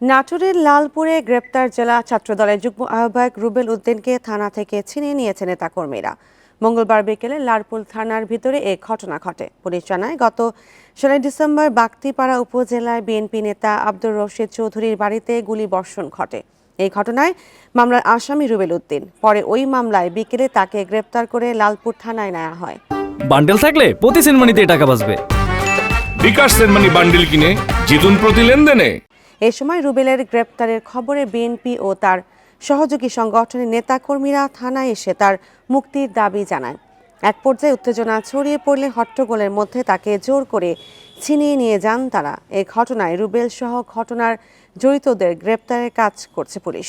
নাটোরের লালপুরে গ্রেপ্তার জেলা ছাত্রদলের যুগ্ম আহ্বায়ক রুবেল উদ্দিনকে থানা থেকে ছিনিয়ে নিয়েছে নেতাকর্মীরা। মঙ্গলবার বিকেলে লালপুর থানার ভিতরে এ ঘটনা ঘটে। পুলিশ জানায় গত ষোলোই ডিসেম্বর বাগতিপাড়া উপজেলায় বিএনপি নেতা আব্দুর রশিদ চৌধুরীর বাড়িতে গুলিবর্ষণ ঘটে। এই ঘটনায় মামলার আসামি রুবেল উদ্দিন। পরে ওই মামলায় বিকেলে তাকে গ্রেপ্তার করে লালপুর থানায় নেওয়া হয়। বান্ডেল থাকলে প্রতি সেনমানিতে টাকা বাঁচবে। বিকাশ সেনমানি বান্ডিল কিনে জিতুন প্রতি লেনদেনে। এ সময় রুবেলের গ্রেপ্তারের খবরে বিএনপি ও তার সহযোগী সংগঠনের নেতাকর্মীরা থানায় এসে তার মুক্তির দাবি জানায়। এক পর্যায়ে উত্তেজনা ছড়িয়ে পড়লে হট্টগোলের মধ্যে তাকে জোর করে ছিনিয়ে নিয়ে যান তারা। এ ঘটনায় রুবেল সহ ঘটনার জড়িতদের গ্রেপ্তারের কাজ করছে পুলিশ।